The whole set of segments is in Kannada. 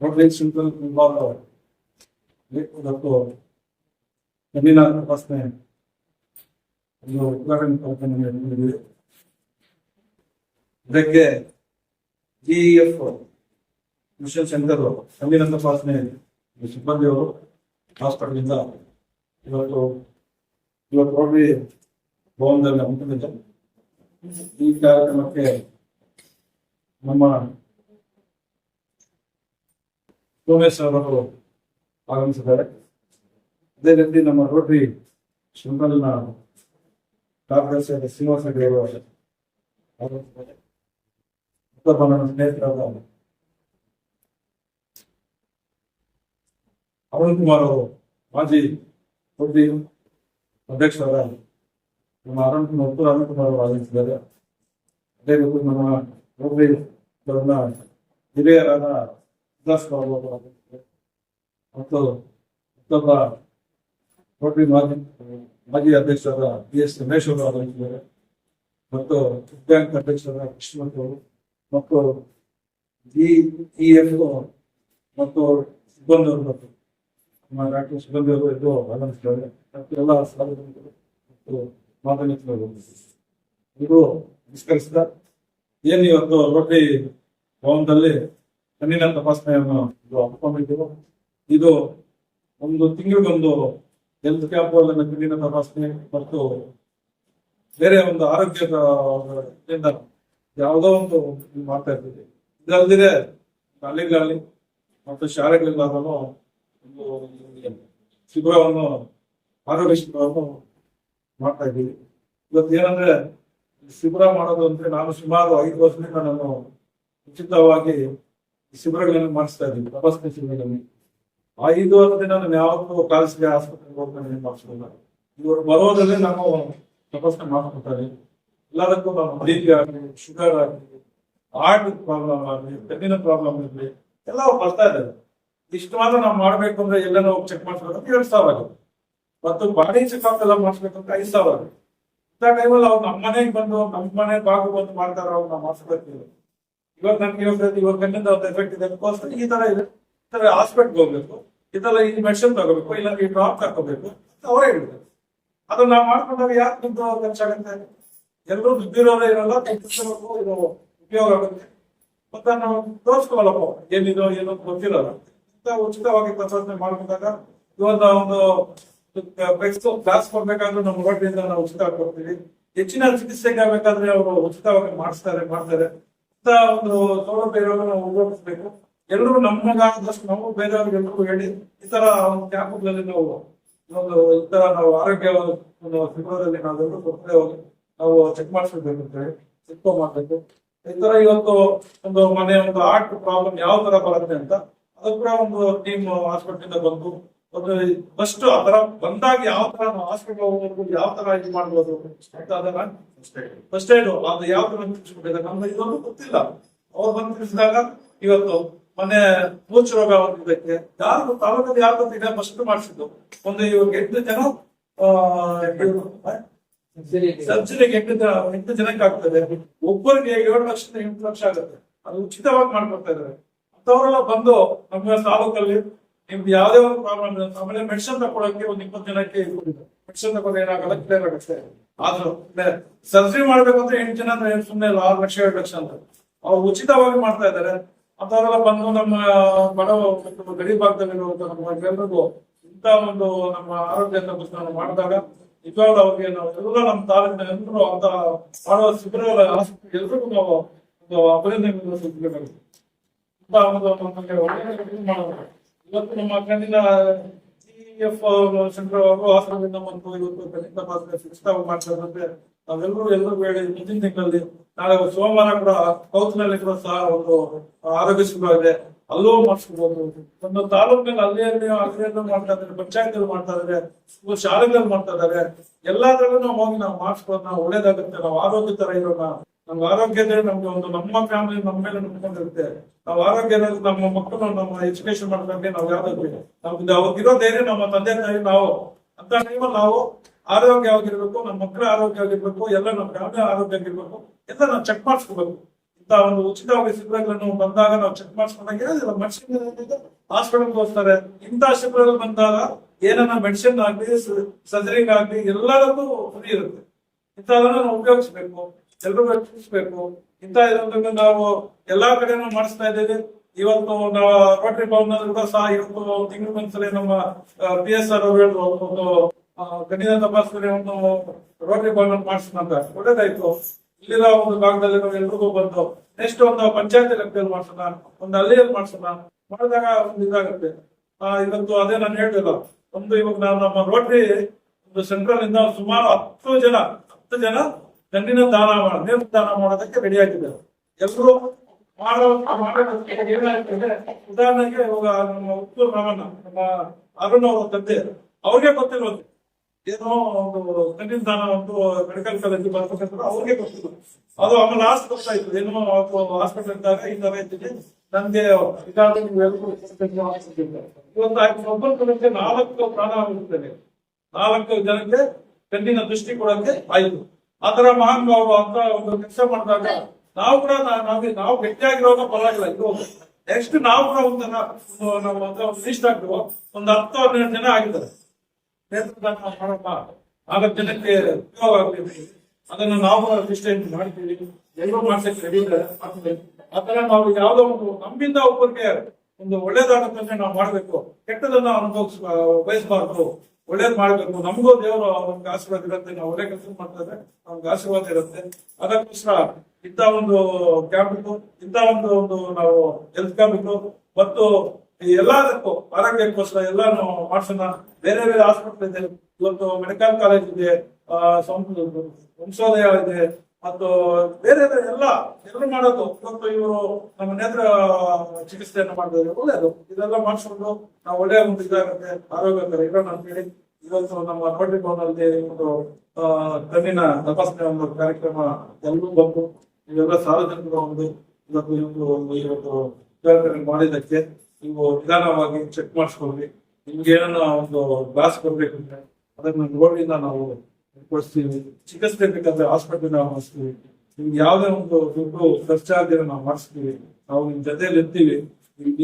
ನಮಸ್ಕಾರ ಏನು ಇವತ್ತು ಮುಳುಬಾಗಲು ರೋಟರಿ ಸಿಂಪಲ್ ಮುಳುಬಾಗಲು ಇವತ್ತು ಕಣ್ಣಿನ ತಪಾಸಣೆ ಒಂದು ಉದ್ಘಾಟನೆ ಕಾರ್ಯಕ್ರಮ ನಡೆದಿದೆ ಇದಕ್ಕೆ ಜಿಇಎಫ್ ಮಿಷನ್ ಸೆಂಟರ್ ಕಣ್ಣಿನ ತಪಾಸಣೆ ಸಿಬ್ಬಂದಿಯವರು ಹಾಸ್ಪಿಟಲಿಂದ ಇವತ್ತು ಇವತ್ತು ರೋಟರಿ ಭವನದಲ್ಲಿ ಹಮ್ಮಿಕೊಂಡಿದ್ದೆ ಈ ಕಾರ್ಯಕ್ರಮಕ್ಕೆ ನಮ್ಮ ಸೋಮೇಶ್ ಅವರು ಆಗಮಿಸಿದ್ದಾರೆ. ಅದೇ ರೀತಿ ನಮ್ಮ ರೋಟರಿ ಶಿವಕಲ್ನ ಕಾರ್ಯದರ್ಶಿ ಶ್ರೀನಿವಾಸ ಅವರು ಆಗಮಿಸಿದ್ದಾರೆ. ನನ್ನ ಸ್ನೇಹಿತರಾದ ಅರುಣ್ ಕುಮಾರ್ ಅವರು ಮಾಜಿ ರೋಟರಿ ಅಧ್ಯಕ್ಷರಾದ ನಮ್ಮ ಅರುಣ್ ಕುಮಾರ್, ಉತ್ತರ ಅರುಣ್ ಕುಮಾರ್ ಅವರು ಆಗಮಿಸಿದ್ದಾರೆ. ಅದೇ ರೀತಿ ನಮ್ಮ ರೋಟರಿ ಹಿರಿಯರಾದ ಬಾಬು ಮತ್ತು ಮತ್ತೊಬ್ಬ ರೋಟರಿ ಮಾಜಿ ಮಾಜಿ ಅಧ್ಯಕ್ಷರಾದ ಬಿ ಎಸ್ ರಮೇಶ್ ಅವರು ಆಗಮಿಸಿದ್ದಾರೆ ಮತ್ತು ಬ್ಯಾಂಕ್ ಅಧ್ಯಕ್ಷರಾದ ಕೃಷ್ಣಮೂರ್ತಿ ಅವರು ಮತ್ತು ಜಿ ಇ ಎಫ್ ಮತ್ತು ಸಿಬ್ಬಂದಿ ಅವರು ಮತ್ತು ನಮ್ಮ ಡಾಕ್ಟರ್ ಸಿಬ್ಬಂದಿ ಅವರು ಇದು ಆಗಮಿಸಿದ್ದಾರೆ ಎಲ್ಲ ಸಾರ್ವಜನಿಕರು ಮತ್ತು ಮಾತನಾಡುತ್ತಿದ್ದಾರೆ ಇದು ನಮಸ್ಕರಿಸಿದ ಏನು ಇವತ್ತು ರೋಟರಿ ಭವನದಲ್ಲಿ ಕಣ್ಣಿನ ತಪಾಸಣೆಯನ್ನು ಇದು ಹಮ್ಮಿಕೊಂಡಿದ್ದೆವು. ಇದು ಒಂದು ತಿಂಗಳಿಗೊಂದು ಹೆಲ್ತ್ ಕ್ಯಾಂಪ್ ಅದನ್ನು ಕಣ್ಣಿನ ತಪಾಸಣೆ ಮತ್ತು ಬೇರೆ ಒಂದು ಆರೋಗ್ಯದ ಯಾವುದೋ ಒಂದು ಮಾಡ್ತಾ ಇರ್ತೀವಿ ಇದಲ್ಲದೆ ಶಾಲೆಗಳಲ್ಲಿ ಮತ್ತು ಶಾಲೆಗಳಿಗಾದರೂ ಒಂದು ಶಿಬಿರವನ್ನು, ಆರೋಗ್ಯ ಶಿಬಿರವನ್ನು ಮಾಡ್ತಾ ಇದ್ದೀವಿ. ಇವತ್ತು ಏನಂದ್ರೆ ಶಿಬಿರ ಮಾಡೋದು ಅಂದ್ರೆ ನಾನು ಸುಮಾರು ಐದು ವರ್ಷದಿಂದ ನಾನು ಉಚಿತವಾಗಿ ಶಿಬಿರಗಳನ್ನು ಮಾಡಿಸ್ತಾ ಇದ್ದೀವಿ. ತಪಾಸಣೆ ಶಿಬಿರಗಳಲ್ಲಿ ಆ ಐದು ವರ್ಷದ ನಾನು ಯಾವತ್ತೂ ಕಾಲೇಜಿಗೆ ಆಸ್ಪತ್ರೆಗೆ ಹೋಗ್ತಾನೆ ಮಾಡಿಸಲಿಲ್ಲ. ಇವರು ಬರೋದ್ರಲ್ಲಿ ನಾನು ತಪಾಸಣೆ ಮಾಡ್ಕೊತಾರೆ ಎಲ್ಲದಕ್ಕೂ ಪಿ ಆಗಲಿ, ಶುಗರ್ ಆಗಲಿ ಹಾರ್ಟ್ ಪ್ರಾಬ್ಲಮ್ ಆಗಲಿ ಕಣ್ಣಿನ ಪ್ರಾಬ್ಲಮ್ ಇರಲಿ ಎಲ್ಲ ಬರ್ತಾ ಇದ್ದಾರೆ ಇಷ್ಟು ಮಾತ್ರ ನಾವು ಮಾಡ್ಬೇಕು ಅಂದ್ರೆ ಎಲ್ಲನೋ ಚೆಕ್ ಮಾಡಿಸ್ಬೇಕಂತ ಎರಡು ಸಾವಿರ ಆಗುತ್ತೆ ಮತ್ತು ಬಾಡಿ ಚೆಕ್ಅಪ್ ಎಲ್ಲ ಮಾಡಿಸ್ಬೇಕಂತ ಐದು ಸಾವಿರ ಆಗುತ್ತೆ ಇಂಥ ಟೈಮಲ್ಲಿ ಅವ್ರು ನಮ್ಮ ಮನೆಗೆ ಬಂದು, ನಮ್ಮ ಮನೆ ಬಾಗು ಬಂದು ಮಾಡ್ತಾರೆ ಅವ್ರು, ನಾವು ಮಾಡಿಸ್ಬೇಕು ಇವಾಗ ನನ್ಗೆ ಹೇಳ್ತಾ ಇವಾಗ ಕಣ್ಣಿಂದ ಒಂದು ಎಫೆಕ್ಟ್ ಇದೆ ಅನ್ಕೋಸ್ಕರ ಈ ತರ ಇದೆ. ಈ ತರ ಹಾಸ್ಪಿಟ್ಲ್ ಹೋಗ್ಬೇಕು, ಈ ತರ ಈ ಮೆಡಿಸಿನ್ ತಗೋಬೇಕು ಇಲ್ಲ ಈ ಡ್ರಾಪ್ ತಗೋಬೇಕು ಅವರೇ ಹೇಳ್ಬೇಕು ಅದನ್ನ ನಾವು ಮಾಡ್ಕೊಂಡಾಗ ಯಾಕೆ ದುಡ್ಡು ಖರ್ಚಾಗುತ್ತೆ? ಎಲ್ಲರೂ ದುಡ್ಡಿರೋರೇ ಇರಲ್ಲ ಇದು ಉಪಯೋಗ ಆಗುತ್ತೆ. ಮತ್ತೆ ನಾವು ತೋರಿಸ್ಕೊಳ್ಳಪ್ಪ ಏನಿದೋ ಏನೋ ಗೊತ್ತಿರಲ್ಲ ಉಚಿತವಾಗಿ ತಪಾಸಣೆ ಮಾಡ್ಕೊಂಡಾಗ ಇವಾಗ ಒಂದು ಕ್ಲಾಸ್ ಕೊಡ್ಬೇಕಾದ್ರೂ ನಮ್ಮ ಹೊಟ್ಟೆಯಿಂದ ನಾವು ಉಚಿತವಾಗಿ ಕೊಡ್ತೀವಿ. ಹೆಚ್ಚಿನ ಚಿಕಿತ್ಸೆಗೆ ಆಗ್ಬೇಕಾದ್ರೆ ಅವರು ಉಚಿತವಾಗಿ ಮಾಡಿಸ್ತಾರೆ, ಮಾಡ್ತಾರೆ. ಒಂದು ಸೌಲಭ್ಯ ನಾವು ಎಲ್ಲರೂ ನಮ್ಮಗಾದಷ್ಟು ನಾವು ಬೇರೆಯವ್ರಿಗೆ ಎಲ್ಲರಿಗೂ ಹೇಳಿ, ಈ ತರ ಒಂದು ಕ್ಯಾಂಪ್ಗಳಲ್ಲಿ ನಾವು ಒಂದು ಈ ತರ ನಾವು ಆರೋಗ್ಯ ಶಿಬಿರದಲ್ಲಿ ನಾವೆಲ್ಲರೂ ಹೋಗಿ ನಾವು ಚೆಕ್ ಮಾಡಿಸ್ಬೇಕು ಅಂತ ಹೇಳಿ, ಚೆಕ್ ಮಾಡ್ಬೇಕು. ಈ ತರ ಇವತ್ತು ಒಂದು ಮನೆ, ಒಂದು ಆರ್ಟ್ ಪ್ರಾಬ್ಲಮ್ ಯಾವ ತರ ಬರುತ್ತೆ ಅಂತ ಅದಕ್ಕೂ ಒಂದು ಟೀಮ್ ಹಾಸ್ಪಿಟಲ್ ಬಂದು ಒಂದು ಫಸ್ಟ್ ಆ ತರ ಬಂದಾಗ ಯಾವ ತರ ನಾವು ಹಾಸ್ಪಿಟಲ್ ಹೋಗ್ಬೇಕು ಯಾವ ತರ ಇದು ಮಾಡ್ಬೋದು ಅಂತ ಅದನ್ನ ಫಸ್ಟ್ ಏಡ್ ಅದು ಯಾವ ತರ ತಿಳಿಸ್ಬಿಟ್ಟಿದೆ ನಮ್ಗೆ ಇದೊಂದು ಗೊತ್ತಿಲ್ಲ. ಅವ್ರು ಬಂದು ತಿಳಿಸಿದಾಗ ಇವತ್ತು ಮೊನ್ನೆ ಮೂರ್ಛ ರೋಗ ಅವ್ರಿಗೆ ಇದಕ್ಕೆ ಯಾರು ತಾಲೂಕಲ್ಲಿ ಯಾರು ಇದೆ ಫಸ್ಟ್ ಮಾಡಿಸಿದ್ದು? ಒಂದು ಇವಾಗ ಎಂಟು ಜನ ಸರ್ಜರಿಗೆ ಎಂಟು ಜನ ಎಂಟು ಜನಕ್ಕೆ ಆಗ್ತದೆ. ಒಬ್ಬರಿಗೆ ಏಳು ಲಕ್ಷದಿಂದ ಎಂಟು ಲಕ್ಷ ಆಗುತ್ತೆ. ಅದು ಉಚಿತವಾಗಿ ಮಾಡ್ಕೊಡ್ತಾ ಇದ್ದಾರೆ. ಅಂತವರೆಲ್ಲ ಬಂದು ನಮ್ಮ ತಾಲೂಕಲ್ಲಿ ನಿಮ್ದು ಯಾವುದೇ ಒಂದು ಪ್ರಾಬ್ಲಮ್ ಆಮೇಲೆ ಮೆಡಿಸನ್ ತಗೊಳಕ್ಕೆ ಒಂದು ಇಪ್ಪತ್ತು ಜನಕ್ಕೆ ಮೆಡಿಸನ್ ತಗೊಂಡು ಏನಾಗಲ್ಲ ಕ್ಲಿಯರ್ ಆಗುತ್ತೆ ಆದ್ರೂ ಸರ್ಜರಿ ಮಾಡ್ಬೇಕಂದ್ರೆ ಎಂಟು ಜನ ಅಂದ್ರೆ ಸುಮ್ಮನೆ ಆರು ಲಕ್ಷ, ಏಳು ಲಕ್ಷ ಅಂತ. ಅವ್ರು ಉಚಿತವಾಗಿ ಮಾಡ್ತಾ ಇದ್ದಾರೆ. ಅಂತವರೆಲ್ಲ ಬಂದು ನಮ್ಮ ಬಡ ಗಡಿ ಭಾಗದಲ್ಲಿರುವಂತ ನಮ್ಮ ಇಂತ ಒಂದು ನಮ್ಮ ಆರೋಗ್ಯ ತಪಾಸಣೆ ಮಾಡಿದಾಗ ನಿಜವಾಗ್ಲೂ ಅವ್ರಿಗೆ ನಾವು ಎಲ್ಲ ನಮ್ಮ ತಾಲೂಕಿನ ಎಲ್ಲರೂ ಅಂತ ಮಾಡುವ ಶಿಬಿರಗಳ ಎಲ್ರಿಗೂ ನಾವು ಒಂದು ಅಭಿನಂದನೆ ಸಲ್ಲಿಸಬೇಕಾಗುತ್ತೆ. ಒಂದು ನಮಗೆ ಒಳ್ಳೆಯ ಮಾಡೋದು. ಇವತ್ತು ನಮ್ಮ ಕಣ್ಣಿನ ಎಫ್ ಸೆಂಟ್ರ್ ಅವರು ಹಾಸನದಿಂದ ಇವತ್ತು ಕಣ್ಣಿನ ತಪಾಸಣೆ ಶಿಕ್ಷಣ ಮಾಡ್ತಾರೆ ನಾವೆಲ್ಲರೂ ಎಲ್ಲರೂ ಹೇಳಿ ಮುಂದಿನ ತಿಂಗಳಲ್ಲಿ ನಾಳೆ ಸೋಮವಾರ ಕೂಡ ಸೌತ್ನಲ್ಲಿ ಕೂಡ ಸಹ ಒಂದು ಆರೋಗ್ಯ ಶಿಬಿರ ಇದೆ. ಅಲ್ಲೂ ಮಾಡಿಸ್ಕೋಬಹುದು ಒಂದು ತಾಲೂಕಿನಲ್ಲಿ ಅಲ್ಲಿ ಅಲ್ಲಿ ಮಾಡ್ತಾ ಇದ್ದಾರೆ ಪಂಚಾಯತ್ ಮಾಡ್ತಾ ಇದ್ದಾರೆ ಶಾಲೆಗಳಲ್ಲಿ ಮಾಡ್ತಾ ಇದ್ದಾರೆ. ಎಲ್ಲಾದ್ರಲ್ಲೂ ನಾವು ಹೋಗಿ ನಾವು ಮಾಡಿಸ್ಬೋದು ಒಳ್ಳೇದಾಗುತ್ತೆ. ನಾವು ಆರೋಗ್ಯ ತರ ಇರೋಣ. ನಮ್ಗೆ ಆರೋಗ್ಯ ಅಂದ್ರೆ ನಮ್ಗೆ ಒಂದು ನಮ್ಮ ಫ್ಯಾಮಿಲಿ ನಮ್ಮ ಮೇಲೆ ನಂಬ್ಕೊಂಡಿರುತ್ತೆ ನಾವು ಆರೋಗ್ಯ ಅನ್ನೋದು ನಮ್ಮ ಮಕ್ಕಳು ನಮ್ಮ ಎಜುಕೇಶನ್ ಮಾಡ್ಕೊಂಡ್ರೆ ನಾವು ಯಾವ್ದಾದ್ರು ನಮ್ದು ಅವ್ರಿಗಿರೋ ಧೈರ್ಯ ನಮ್ಮ ತಂದೆ ತಾಯಿ ನಾವು, ಅಂತ ಟೈಮಲ್ಲಿ ನಾವು ಆರೋಗ್ಯವಾಗಿರ್ಬೇಕು, ನಮ್ಮ ಮಕ್ಕಳ ಆರೋಗ್ಯವಾಗಿರ್ಬೇಕು, ಎಲ್ಲ ನಮ್ಮ ಫ್ಯಾಮಿಲಿ ಆರೋಗ್ಯವಾಗಿರ್ಬೇಕು, ಎಲ್ಲ ನಾವು ಚೆಕ್ ಮಾಡಿಸ್ಕೋಬೇಕು. ಇಂತ ಒಂದು ಉಚಿತವಾಗಿ ಶಿಬಿರಗಳನ್ನು ಬಂದಾಗ ನಾವು ಚೆಕ್ ಮಾಡಿಸ್ಕೊಂಡಾಗ ಮೆಡಿಸಿನ್ ಹಾಸ್ಪಿಟಲ್ ಹೋಗ್ತಾರೆ. ಇಂತ ಶಿಬಿರಗಳು ಬಂದಾಗ ಏನನ್ನ ಮೆಡಿಸಿನ್ ಆಗ್ಲಿ ಸರ್ಜರಿಗಾಗ್ಲಿ ಎಲ್ಲದಕ್ಕೂ ಫ್ರೀ ಇರುತ್ತೆ. ಇಂಥದನ್ನ ನಾವು ಉಪಯೋಗಿಸ್ಬೇಕು. ಎಲ್ರಿಗೂ ರಕ್ಷಿಸ್ಬೇಕು. ಇಂಥ ಇದೊಂದನ್ನು ನಾವು ಎಲ್ಲಾ ಕಡೆನೂ ಮಾಡಿಸ್ತಾ ಇದ್ದೇವೆ. ಇವತ್ತು ರೋಟರಿ ಭವನ ಕೂಡ ಸಹ ಇವತ್ತು ತಿಂಗಳು ಒಂದ್ಸಲ ನಮ್ಮ ಪಿ ಎಸ್ ಆರ್ ಅವರು ಒಂದು ಗಣಿತ ತಪಾಸಣೆ ಒಂದು ರೋಟರಿ ಭವನ ಮಾಡಿಸ್ಕೊಂತ ಒಳ್ಳೇದಾಯ್ತು. ಇಲ್ಲಿನ ಒಂದು ಭಾಗದಲ್ಲಿ ನಾವು ಎಲ್ರಿಗೂ ಬಂದು ನೆಕ್ಸ್ಟ್ ಒಂದು ಪಂಚಾಯತ್ ಲೆಕ್ಕದಲ್ಲಿ ಮಾಡ್ಸೋಣ, ಒಂದು ಹಳ್ಳಿಯಲ್ಲಿ ಮಾಡ್ಸೋಣ ಮಾಡಿದಾಗ ಒಂದು ಇದಾಗುತ್ತೆ. ಇವತ್ತು ಅದೇ ನಾನು ಹೇಳಿಲ್ಲ ಒಂದು ಇವಾಗ ನಾವು ನಮ್ಮ ರೋಟರಿ ಒಂದು ಸೆಂಟ್ರಲ್ ಇಂದ ಸುಮಾರು ಹತ್ತು ಜನ ಹತ್ತು ಜನ ಕಣ್ಣಿನ ದಾನ ಮಾಡ ನೇತ್ರ ದಾನ ಮಾಡೋದಕ್ಕೆ ರೆಡಿ ಆಗಿದ್ದಾರೆ ಎಲ್ಲರೂ ಉದಾಹರಣೆಗೆ ಇವಾಗ ನಮ್ಮ ಉತ್ತೂರು ರಾಮಣ್ಣ, ನಮ್ಮ ಅರುಣ್ ಅವರ ತಂದೆ, ಅವ್ರಿಗೆ ಗೊತ್ತಿರೋದು. ಏನೋ ಒಂದು ಕಣ್ಣಿನ ದಾನ ಒಂದು ಮೆಡಿಕಲ್ ಕಾಲೇಜ್ ಬರ್ಬೇಕಂದ್ರೆ ಅವ್ರಿಗೆ ಗೊತ್ತಿಲ್ಲ ಅದು ಆಮೇಲೆ ಆಸ್ಪತ್ರೆ ಗೊತ್ತಾಯ್ತು ಏನೋ ಹಾಸ್ಪಿಟಲ್ ಇದ್ದಾಗ ಈ ತರ ಇದ್ದೀನಿ ನನ್ಗೆ ಇವತ್ತು ಆಯ್ತು. ನಾಲ್ಕು ಪ್ರಾಣ ಆಗಿರ್ತದೆ ನಾಲ್ಕು ಜನಕ್ಕೆ ಕಣ್ಣಿನ ದೃಷ್ಟಿ ಕೊಡಕ್ಕೆ ಆಯ್ತು. ಆತರ ಮಹಾನ್ ಅವರು ಅಂತ ಒಂದು ಕೆಲಸ ಮಾಡಿದಾಗ ನಾವು ಕೂಡ ನಮ್ಗೆ ನಾವು ಗಟ್ಟಿಯಾಗಿರೋವಾಗ ಪರವಾಗಿಲ್ಲ, ಇದು ನೆಕ್ಸ್ಟ್ ನಾವು ಕೂಡ ಒಂದನ್ನ ಒಂದು ನಾವು ಒಂದು ಲೀಸ್ಟ್ ಹಾಕಿದ್ವು. ಒಂದು ಹತ್ತು ಹನ್ನೆರಡು ಜನ ಆಗಿದ್ದಾರೆ. ನೇತ್ರದಾನ ಮಾಡಪ್ಪ ಆಗ ಜನಕ್ಕೆ ಉಪಯೋಗ ಆಗ್ತೀವಿ ಅದನ್ನ ನಾವು ಲಿಸ್ಟ್ ಮಾಡ್ತೀವಿ. ಎಲ್ಲರೂ ಮಾಡ್ಸಕ್ಕೆ ರೆಡಿ ಇದ್ದಾರೆ. ಮಾಡ್ತೀವಿ. ಆ ತರ ನಾವು ಯಾವ್ದೋ ಒಂದು ನಮ್ಮಿಂದ ಒಬ್ಬರಿಗೆ ಒಂದು ಒಳ್ಳೇದಾಗುತ್ತೆ ನಾವು ಮಾಡ್ಬೇಕು. ಕೆಟ್ಟದನ್ನ ಅನುಭವಿಸ್ ಬಯಸಬಾರ್ದು. ಒಳ್ಳೇದ್ ಮಾಡ್ಬೇಕು. ನಮಗೂ ದೇವರು ನಮ್ಗೆ ಆಶೀರ್ವಾದ ಇರುತ್ತೆ. ನಾವು ಒಳ್ಳೆ ಕೆಲಸ ಮಾಡ್ತಾರೆ ನಮ್ಗೆ ಆಶೀರ್ವಾದ ಇರುತ್ತೆ. ಅದಕ್ಕೋಸ್ಕರ ಇಂಥ ಒಂದು ಕ್ಯಾಂಪ್ ಇತ್ತು ಇಂಥ ಒಂದು ಒಂದು ನಾವು ಹೆಲ್ತ್ ಕ್ಯಾಂಪ್ ಇತ್ತು ಮತ್ತು ಎಲ್ಲದಕ್ಕೂ ಆರೋಗ್ಯಕ್ಕೋಸ್ಕರ ಎಲ್ಲ ನಾವು ಮಾಡ್ಸೋಣ. ಬೇರೆ ಬೇರೆ ಆಸ್ಪತ್ರೆ ಇದೆ. ಇವತ್ತು ಮೆಡಿಕಲ್ ಕಾಲೇಜ್ ಇದೆ ಸಂಸ್ಥೆ ಇದೆ ಮತ್ತು ಬೇರೆ ಬೇರೆ ಎಲ್ಲ ಎಲ್ಲ ಮಾಡೋದು. ಇವತ್ತು ಇವರು ನಮ್ಮ ನೇತ್ರ ಚಿಕಿತ್ಸೆಯನ್ನು ಮಾಡಿದ್ರೆ ಒಳ್ಳೆಯದು. ಇದೆಲ್ಲ ಮಾಡಿಸ್ಕೊಂಡು ನಾವು ಒಳ್ಳೆಯ ಒಂದು ಇದಾಗುತ್ತೆ. ಆರೋಗ್ಯಕರ ಇರೋಣ ಅಂತೇಳಿ ಇವತ್ತು ನಮ್ಮ ರೋಟರಿ ಭವನದಲ್ಲಿ ಒಂದು ಕಣ್ಣಿನ ತಪಾಸಣೆ ಒಂದು ಕಾರ್ಯಕ್ರಮ ಎಲ್ಲರೂ ಬಂದು ಇವೆಲ್ಲ ಸಾರ್ವಜನಿಕರ ಒಂದು, ಇವತ್ತು ಇವತ್ತು ಒಂದು ಇವತ್ತು ಕಾರ್ಯಕ್ರಮ ಮಾಡಿದ್ದಕ್ಕೆ ನೀವು ನಿಧಾನವಾಗಿ ಚೆಕ್ ಮಾಡಿಸ್ಕೊಳ್ಳಿ. ನಿಮ್ಗೆ ಏನನ್ನ ಒಂದು ಗ್ಲಾಸ್ ಕೊಡ್ಬೇಕಂದ್ರೆ ಅದನ್ನ ನೋಡಿಂದ ನಾವು ಕೊಡಿಸ್ತೀವಿ. ಚಿಕಿತ್ಸೆ ಬೇಕಾದ್ರೆ ಹಾಸ್ಪಿಟಲ್ ನಾವು ಮಾಡಿಸ್ತೀವಿ. ನಿಮ್ಗೆ ಯಾವುದೇ ಒಂದು ದುಡ್ಡು ಖರ್ಚಾಗದಿರೋ ನಾವು ಮಾಡಿಸ್ತೀವಿ. ನಾವು ನಿಮ್ ಜೊತೆಯಲ್ಲಿ ಇರ್ತೀವಿ.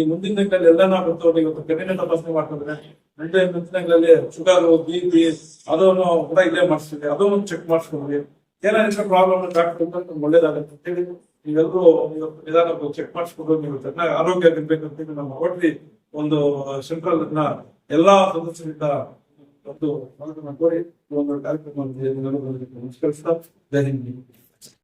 ಈ- ಮುಂದಿನ ದಿನಗಳಲ್ಲಿ ಎಲ್ಲ ನಾವು ಬರ್ತೀವಿ. ಇವತ್ತು ಕಣ್ಣಿನ ತಪಾಸಣೆ ಮಾಡ್ತಿದ್ರೆ ಮುಂದೆ ದಿನಗಳಲ್ಲಿ ಶುಗರ್ ಬಿ ಪಿ ಅದನ್ನು ಕೂಡ ಇಲ್ಲೇ ಮಾಡಿಸ್ತೀವಿ. ಅದನ್ನು ಚೆಕ್ ಮಾಡಿಸ್ಕೊಂಡ್ವಿ. ಏನಾದ್ರು ಪ್ರಾಬ್ಲಮ್ ಡಾಕ್ಟರ್ ನಮ್ಗೆ ಒಳ್ಳೇದಾಗುತ್ತೆ ಅಂತ ಹೇಳಿ ನೀವೆಲ್ಲರೂ ಇವತ್ತು ನಿಧಾನ ಚೆಕ್ ಮಾಡಿಸ್ಕೊಂಡು ನೀವು ಚೆನ್ನಾಗಿ ಆರೋಗ್ಯ ಇರ್ಬೇಕಂತ ಅಂತ ನಮ್ಮ ಒಟ್ಟಿ ಒಂದು ಸೆಂಟ್ರಲ್ ಎಲ್ಲಾ ಸದಸ್ಯರಿಂದ ಒಂದು ಮಾತನ್ನ ಕೋರಿ ಈ ಒಂದು ಕಾರ್ಯಕ್ರಮ ನಮಸ್ಕರಿಸ್ತಾ ಜೈ ಹಿಂದ್